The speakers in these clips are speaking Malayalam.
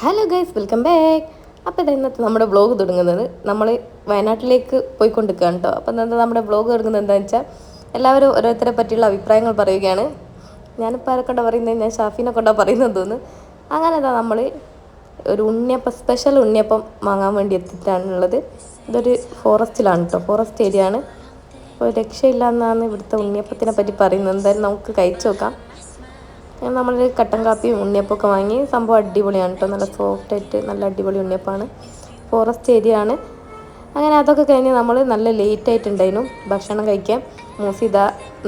ഹലോ ഗൈസ് വെൽക്കം ബാക്ക് അപ്പോൾ ഇത് ഇന്നത്തെ നമ്മുടെ വ്ളോഗ് തുടങ്ങുന്നത് നമ്മൾ വയനാട്ടിലേക്ക് പോയിക്കൊണ്ടിരിക്കുകയാണ് കേട്ടോ. അപ്പോൾ ഇന്നത്തെ നമ്മുടെ വ്ളോഗ് തുടങ്ങുന്നത് എന്താണെന്ന് വെച്ചാൽ എല്ലാവരും ഓരോരുത്തരെ പറ്റിയുള്ള അഭിപ്രായങ്ങൾ പറയുകയാണ്. ഞാനിപ്പോൾ ആരെ കൊണ്ടാണ് പറയുന്നത് ഞാൻ ഷാഫിനെ കൊണ്ടാണ് പറയുന്നത് തോന്നുന്നു. അങ്ങനെ ഇതാ നമ്മൾ ഒരു ഉണ്ണിയപ്പം സ്പെഷ്യൽ ഉണ്ണിയപ്പം വാങ്ങാൻ വേണ്ടി എത്തിയിട്ടാണുള്ളത്. ഇതൊരു ഫോറസ്റ്റിലാണ് കേട്ടോ. ഫോറസ്റ്റ് ഏരിയ ആണ്. അപ്പോൾ രക്ഷയില്ല എന്നാണ് ഇവിടുത്തെ ഉണ്ണിയപ്പത്തിനെ പറ്റി പറയുന്നത്. എന്തായാലും നമുക്ക് കഴിച്ചു നോക്കാം. നമ്മൾ കട്ടൻ കാപ്പിയും ഉണ്ണിയപ്പമൊക്കെ വാങ്ങി. സംഭവം അടിപൊളിയാണ് കേട്ടോ നല്ല സോഫ്റ്റ് ആയിട്ട് നല്ല അടിപൊളി ഉണ്ണിയപ്പാണ് ഫോറസ്റ്റ് ഏരിയ ആണ്. അങ്ങനെ അതൊക്കെ കഴിഞ്ഞ് നമ്മൾ നല്ല ലേറ്റ് ആയിട്ടുണ്ടായിരുന്നു. ഭക്ഷണം കഴിക്കാൻ. മൂസിത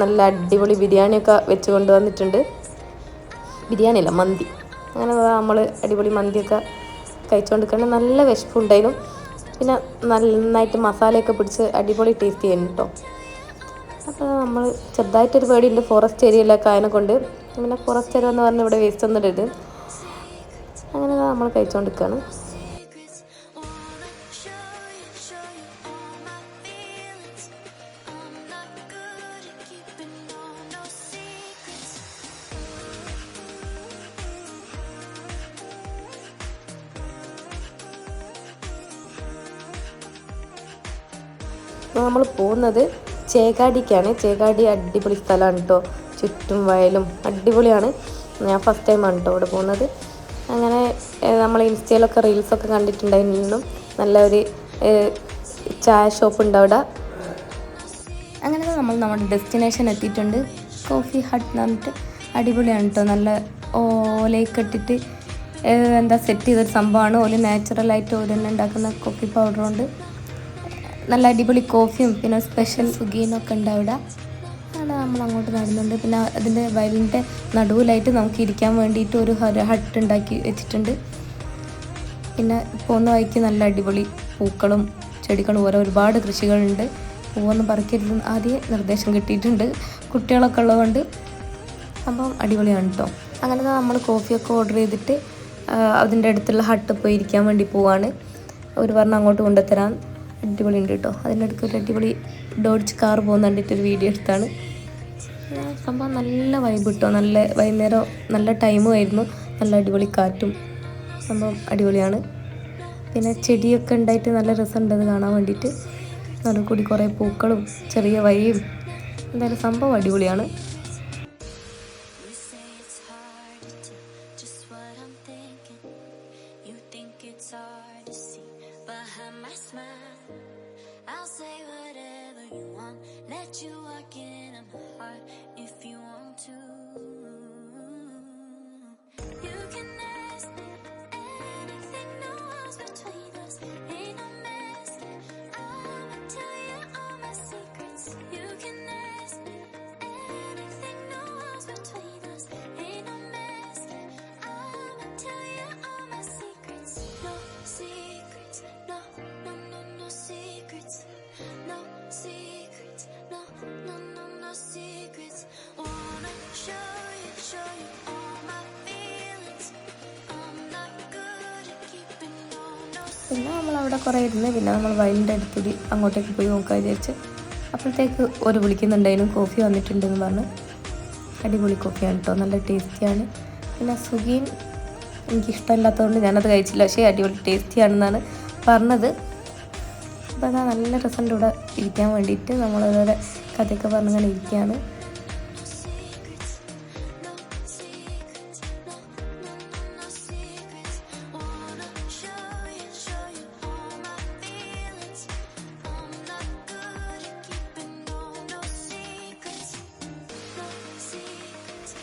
നല്ല അടിപൊളി ബിരിയാണിയൊക്കെ വെച്ച് കൊണ്ടുവന്നിട്ടുണ്ട്. ബിരിയാണി അല്ല മന്തി. അങ്ങനെ നമ്മൾ അടിപൊളി മന്തിയൊക്കെ കഴിച്ചുകൊണ്ടിരിക്കണം നല്ല വിശപ്പുണ്ടായിരുന്നു. പിന്നെ നന്നായിട്ട് മസാലയൊക്കെ പിടിച്ച് അടിപൊളി ടേസ്റ്റ് ചെയ്യുന്നു കേട്ടോ അപ്പോൾ നമ്മൾ ചെറുതായിട്ടൊരു പേടിയുണ്ട്. ഫോറസ്റ്റ് ഏരിയയിലൊക്കെ അതിനെ കൊണ്ട് പിന്നെ കുറച്ച് എന്ന് പറഞ്ഞാൽ ഇവിടെ വേസ്റ്റ് ഒന്നും ഇടരുത്. അങ്ങനെ നമ്മൾ കഴിച്ചുകൊണ്ടിരിക്കുകയാണ്. നമ്മൾ പോകുന്നത് ചേകാടിക്കാണ്. ചേകാടി അടിപൊളി സ്ഥലമാണ് കേട്ടോ ചുറ്റും വയലും അടിപൊളിയാണ്. ഞാൻ ഫസ്റ്റ് ടൈം ആണ് കേട്ടോ ഇവിടെ പോകുന്നത്. അങ്ങനെ നമ്മൾ ഇൻസ്റ്റയിലൊക്കെ റീൽസൊക്കെ കണ്ടിട്ടുണ്ടായിരുന്നു നല്ല ഒരു ഏഹ്, ചായ ഷോപ്പ് ഉണ്ട് അവിടെ. അങ്ങനെ നമ്മൾ നമ്മുടെ ഡെസ്റ്റിനേഷൻ എത്തിയിട്ടുണ്ട്. കോഫി ഹട്ട് എന്ന് പറഞ്ഞിട്ട് അടിപൊളിയാണ് കേട്ടോ നല്ല ഓലയൊക്കെ ഇട്ടിട്ട് എന്താ സെറ്റ് ചെയ്തൊരു സംഭവമാണ്. ഓൽ നാച്ചുറലായിട്ട് ഓൽ തന്നെ ഉണ്ടാക്കുന്ന കോഫി പൗഡർ നല്ല അടിപൊളി കോഫിയും പിന്നെ സ്പെഷ്യൽ സുഗീനൊക്കെ ഉണ്ട് അവിടെ. അങ്ങനെ നമ്മൾ അങ്ങോട്ട് നടന്നുണ്ട് പിന്നെ അതിന്റെ വയലിന്റെ നടുവിലായിട്ട് നമുക്ക് ഇരിക്കാൻ വേണ്ടിയിട്ട് ഒരു ഹട്ട് ഉണ്ടാക്കി വെച്ചിട്ടുണ്ട്. പിന്നെ പോകുന്ന വഴിക്ക് നല്ല അടിപൊളി പൂക്കളും ചെടികളും ഓരോ ഒരുപാട് കൃഷികളുണ്ട്. പൂവൊന്നും പറിക്കരുത്. ആദ്യം നിർദ്ദേശം കിട്ടിയിട്ടുണ്ട്. കുട്ടികളൊക്കെ ഉള്ളതുകൊണ്ട് സംഭവം അടിപൊളിയാണ് കേട്ടോ. അങ്ങനെ നമ്മൾ കോഫിയൊക്കെ ഓർഡർ ചെയ്തിട്ട് അതിന്റെ അടുത്തുള്ള ഹട്ട് പോയി ഇരിക്കാൻ വേണ്ടി പോവാണ്. ഒരു പറഞ്ഞ് അങ്ങോട്ട് കൊണ്ടുത്തരാൻ അടിപൊളി ഉണ്ട് കേട്ടോ അടുത്ത് ഒരു അടിപൊളി ഡോഡ്ജ് കാർ പോകുന്ന കണ്ടിട്ട് ഒരു വീഡിയോ എടുത്താണ്. സംഭവം നല്ല വൈബ് കിട്ടോ. നല്ല വൈകുന്നേരം നല്ല ടൈമും ആയിരുന്നു. നല്ല അടിപൊളി കാറ്റും സംഭവം അടിപൊളിയാണ്. പിന്നെ ചെടിയൊക്കെ ഉണ്ടായിട്ട് നല്ല രസമുണ്ട് അത് കാണാൻ വേണ്ടിയിട്ട് നടുക്കൂടി കുറേ പൂക്കളും ചെറിയ വഴിയും. എന്തായാലും സംഭവം അടിപൊളിയാണ്. God പിന്നെ നമ്മൾ അവിടെ കുറേ ഇരുന്ന് പിന്നെ നമ്മൾ വയലിന്റെ അടുത്തൂടി അങ്ങോട്ടേക്ക് പോയി നോക്കുക വിചാരിച്ച്. അപ്പോഴത്തേക്ക് ഒരു വിളിക്കുന്നുണ്ടായിരുന്നു കോഫി വന്നിട്ടുണ്ടെന്ന് പറഞ്ഞു. അടിപൊളി കോഫിയാണ് കേട്ടോ നല്ല ടേസ്റ്റിയാണ്. പിന്നെ സുഗീൻ എനിക്കിഷ്ടമില്ലാത്തതുകൊണ്ട് ഞാനത് കഴിച്ചില്ല പക്ഷേ അടിപൊളി ടേസ്റ്റിയാണെന്നാണ് പറഞ്ഞത്. അപ്പോൾ അതാ നല്ല രസമുണ്ട് ഇവിടെ ഇരിക്കാൻ വേണ്ടിയിട്ട് ഓരോരോ കഥയൊക്കെ പറഞ്ഞങ്ങനെ ഇരിക്കുകയാണ്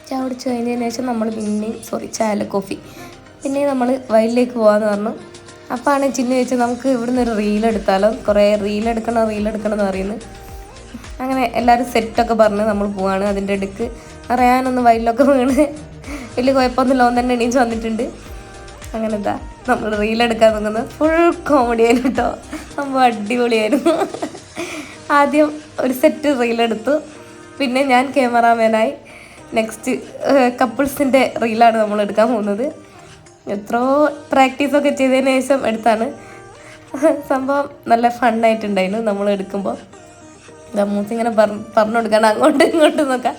ചായ കുടിച്ച് കഴിഞ്ഞതിന് ശേഷം നമ്മൾ പിന്നെയും സോറി ചായല്ല കോഫി പിന്നെ നമ്മൾ വയലിലേക്ക് പോകാമെന്ന് പറഞ്ഞു. അപ്പോഴാണ് ചിന്നു ചോദിച്ചത് നമുക്ക് ഇവിടുന്ന് ഒരു റീൽ എടുത്താലോ? കുറേ റീൽ എടുക്കണം റീൽ എന്ന് പറയുന്നത് അങ്ങനെ എല്ലാവരും സെറ്റൊക്കെ പറഞ്ഞ് നമ്മൾ പോവാണ് അതിന്റെ ഇടയ്ക്ക് അറിയാനൊന്ന് വയലിലൊക്കെ വീണ്. വലിയ കുഴപ്പമൊന്നുമില്ല ഓൻ തന്നെ എണീച്ച് വന്നിട്ടുണ്ട്. അങ്ങനെ എന്താ നമ്മൾ റീൽ എടുക്കാൻ നോക്കുന്നത് ഫുൾ കോമഡി ആയിരുന്നു കേട്ടോ. സംഭവം അടിപൊളിയായിരുന്നു. ആദ്യം ഒരു സെറ്റ് റീൽ എടുത്തു. പിന്നെ ഞാൻ ക്യാമറാമാനായി നെക്സ്റ്റ് കപ്പിൾസിന്റെ റീലാണ് നമ്മൾ എടുക്കാൻ പോകുന്നത്. എത്രയോ പ്രാക്ടീസൊക്കെ ചെയ്തതിന് ശേഷം എടുത്താണ്. സംഭവം നല്ല ഫണ്ണായിട്ടുണ്ടായിരുന്നു നമ്മൾ എടുക്കുമ്പോൾ. മൂസ് ഇങ്ങനെ പറഞ്ഞു പറഞ്ഞു കൊടുക്കണം അങ്ങോട്ടും ഇങ്ങോട്ടും നോക്കാം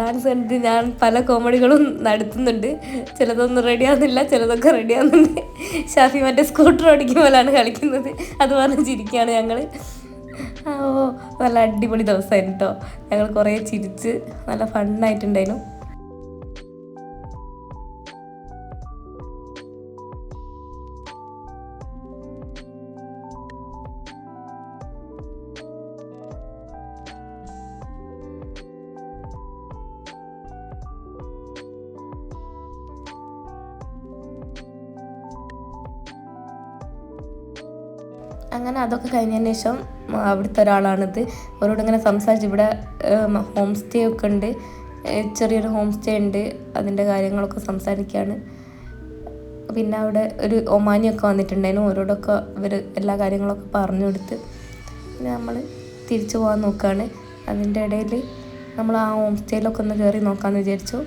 ഡാൻസ് കണ്ടിട്ട് ഞാൻ പല കോമഡികളും നടത്തുന്നുണ്ട്. ചിലതൊന്നും റെഡിയാകുന്നില്ല ചിലതൊക്കെ റെഡിയാകുന്നുണ്ട് ഷാഫി മറ്റേ സ്കൂട്ടർ ഓടിക്കും പോലാണ് കളിക്കുന്നത്. അത് പറഞ്ഞ് ചിരിക്കുകയാണ് ഞങ്ങൾ ഓ നല്ല അടിപൊളി ദിവസമായിരുന്നു കേട്ടോ ഞങ്ങൾ കുറേ ചിരിച്ച് നല്ല ഫണ്ണായിട്ടുണ്ടായിരുന്നു അങ്ങനെ അതൊക്കെ കഴിഞ്ഞതിന് ശേഷം അവിടുത്തെ ഒരാളാണിത്. അവരോട് ഇങ്ങനെ സംസാരിച്ച് ഇവിടെ ഹോം സ്റ്റേ ഒക്കെ ഉണ്ട്. ചെറിയൊരു ഹോം സ്റ്റേ ഉണ്ട്. അതിന്റെ കാര്യങ്ങളൊക്കെ സംസാരിക്കുകയാണ് പിന്നെ അവിടെ ഒരു ഒമാനിയൊക്കെ വന്നിട്ടുണ്ടായിരുന്നു. അവരോടൊക്കെ ഇവർ എല്ലാ കാര്യങ്ങളൊക്കെ പറഞ്ഞു കൊടുത്ത് പിന്നെ നമ്മൾ തിരിച്ചു പോകാൻ നോക്കുകയാണ് അതിന്റെ ഇടയിൽ നമ്മൾ ആ ഹോം സ്റ്റേയിലൊക്കെ ഒന്ന് കയറി നോക്കാമെന്ന് വിചാരിച്ചു.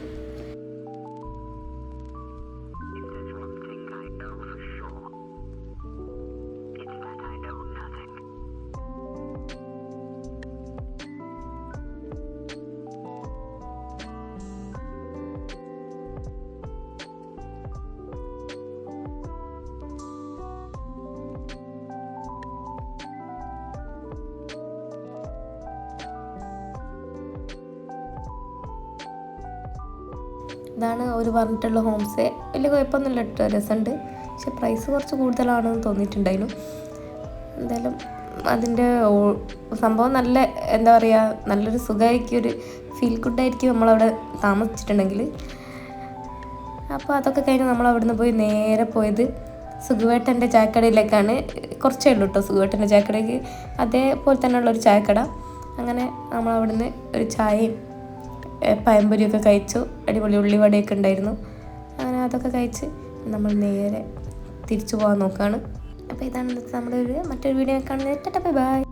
ഇതാണ് അവർ പറഞ്ഞിട്ടുള്ള ഹോം സ്റ്റേ വലിയ കുഴപ്പമൊന്നുമില്ല കേട്ടോ രസമുണ്ട്. പക്ഷെ പ്രൈസ് കുറച്ച് കൂടുതലാണെന്ന് തോന്നിയിട്ടുണ്ടായിരുന്നു. എന്തായാലും അതിന്റെ സംഭവം നല്ല എന്താ പറയുക നല്ലൊരു സുഖമായിരിക്കും ഒരു ഫീൽ ഗുഡായിരിക്കും നമ്മളവിടെ താമസിച്ചിട്ടുണ്ടെങ്കിൽ അപ്പോൾ അതൊക്കെ കഴിഞ്ഞ് നമ്മൾ അവിടുന്ന് പോയി നേരെ പോയത് സുഖുവേട്ടന്റെ ചായക്കടയിലേക്കാണ്. കുറച്ചേ ഉള്ളൂ കേട്ടോ സുഖുവേട്ടന്റെ ചായക്കടയ്ക്ക്. അതേപോലെ തന്നെയുള്ള ഒരു ചായക്കട. അങ്ങനെ നമ്മൾ അവിടുന്ന് ഒരു ചായയും പഴംപൊരിയൊക്കെ കഴിച്ചു. അടിപൊളി ഉള്ളിവടയൊക്കെ ഉണ്ടായിരുന്നു. അങ്ങനെ അതൊക്കെ കഴിച്ച് നമ്മൾ നേരെ തിരിച്ചു പോകാൻ നോക്കുകയാണ് അപ്പോൾ ഇതാണ് നമ്മുടെ ഒരു മറ്റൊരു വീഡിയോ കാണുന്നത്. ബൈ.